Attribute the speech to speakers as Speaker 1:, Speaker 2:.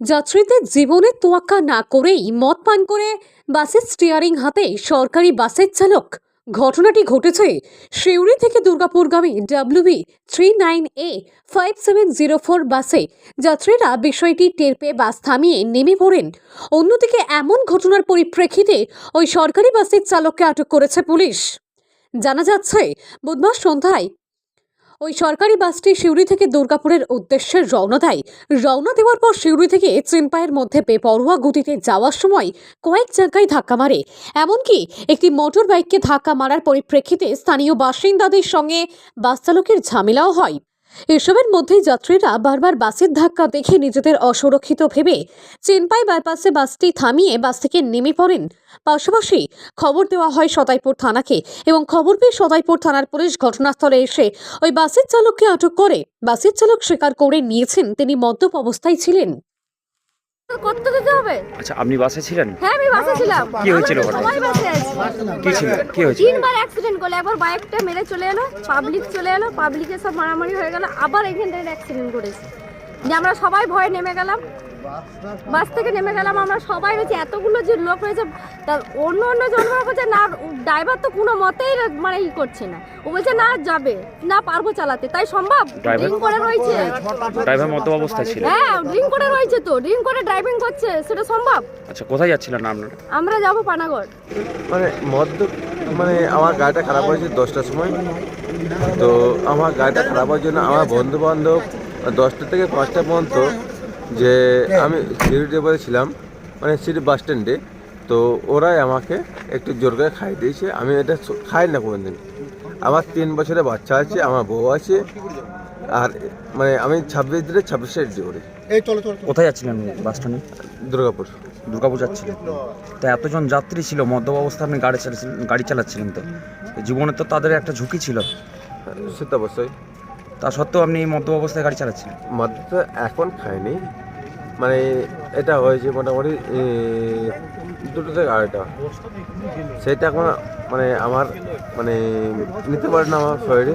Speaker 1: যাত্রীদের জীবনের তোয়াক্কা না করেই মদ পান করে বাসের স্টিয়ারিং হাতে সরকারি বাসের চালক। ঘটনাটি ঘটেছে শিউরি থেকে দুর্গাপুরগামী WB three nine A five seven zero four বাসে। যাত্রীরা বিষয়টি টের পেয়ে বাস থামিয়ে নেমে পড়েন। অন্যদিকে এমন ঘটনার পরিপ্রেক্ষিতে ওই সরকারি বাসের চালককে আটক করেছে পুলিশ। জানা যাচ্ছে, বুধবার সন্ধ্যায় ওই সরকারি বাসটি সিউড়ি থেকে দুর্গাপুরের উদ্দেশ্যে রওনা দেয়। রওনা দেওয়ার পর সিউড়ি থেকে চিনপায়ের মধ্যে বেপরোয়া গতিতে যাওয়ার সময় কয়েক জায়গায় ধাক্কা মারে। এমনকি একটি মোটর বাইককে ধাক্কা মারার পরিপ্রেক্ষিতে স্থানীয় বাসিন্দাদের সঙ্গে বাস চালকের ঝামেলাও হয়। এসবের মধ্যেই যাত্রীরা বারবার বাসের ধাক্কা দেখে নিজেদের অসুরক্ষিত ভেবে চেনপাই বাইপাসে বাসটি থামিয়ে বাস থেকে নেমে পড়েন। পাশাপাশি খবর দেওয়া হয় সদাইপুর থানাকে এবং খবর পেয়ে সদাইপুর থানার পুলিশ ঘটনাস্থলে এসে ওই বাসের চালককে আটক করে। বাসের চালক স্বীকার করে নিয়েছেন, তিনি মদ্যপ অবস্থায় ছিলেন।
Speaker 2: কত দিতে হবে?
Speaker 3: আচ্ছা আপনি বাসে ছিলেন?
Speaker 2: হ্যাঁ আমি বাসে ছিলাম।
Speaker 3: কি হয়েছিল
Speaker 2: সবাই বাসে আছি।
Speaker 3: কি ছিল? কি হয়েছিল?
Speaker 2: তিনবার অ্যাক্সিডেন্ট করল একবার বাইকটা মেরে চলে এলো পাবলিক চলে এলো পাবলিকে সব মারামারি হয়ে গেল আবার এখান থেকে অ্যাক্সিডেন্ট করেছে। যে আমরা সবাই ভয়ে নেমে গেলাম। বাস থেকে নেমে গেলাম আমরা সবাই রয়েছে এতগুলো যে লোক রয়েছে তা অন্য অন্য জন বলছে না ড্রাইভার তো কোনো মতেই মানে ই করছে না। ও বলছে না যাবে না পারব চালাতে। তাই সম্ভব? ড্রিঙ্ক করে রয়েছে।
Speaker 3: ড্রাইভার মতো অবস্থায় ছিল।
Speaker 2: হ্যাঁ ড্রিঙ্ক করে রয়েছে তো ড্রিঙ্ক করে ড্রাইভিং করছে সেটা সম্ভব?
Speaker 3: আচ্ছা কোথায় যাচ্ছিলেন আপনারা?
Speaker 2: আমরা যাব পানাগড়।
Speaker 4: মানে মদ্য মানে আমার গাড়িটা খারাপ হয়েছে দশটার সময়। তো আমার গাড়িটা খারাপ হওয়ার জন্য আমার বন্ধু বান্ধব দশটা থেকে পাঁচটা পর্যন্ত যে আমি সিঁড়িতে বলেছিলাম মানে সিঁড়ি বাস স্ট্যান্ডে তো ওরাই আমাকে একটু জোর করে খাই দিয়েছে। আমি এটা খাই না কোনোদিন। আমার তিন বছরের বাচ্চা আছে আমার বউ আছে আর মানে আমি ছাব্বিশ দিনে ছাব্বিশে ডিউটি করি।
Speaker 3: কোথায় যাচ্ছিলেন বাস স্ট্যান্ডে
Speaker 4: দুর্গাপুর।
Speaker 3: দুর্গাপুর যাচ্ছিলেন। তো এতজন যাত্রী ছিল মদ্যপ অবস্থায় আপনি গাড়ি চালাচ্ছিলেন গাড়ি চালাচ্ছিলেন তো। জীবনে তো তাদের একটা ঝুঁকি ছিল।
Speaker 4: সে তো অবশ্যই।
Speaker 3: তা সত্ত্বেও আপনি মধ্যম অবস্থায় গাড়ি চালাচ্ছেন?
Speaker 4: মদ্য এখন খাইনি। মানে এটা হয়েছে মোটামুটি দুটো থেকে আড়াইটা। সেটা এখন মানে আমার মানে নিতে পারে না আমার শরীরে।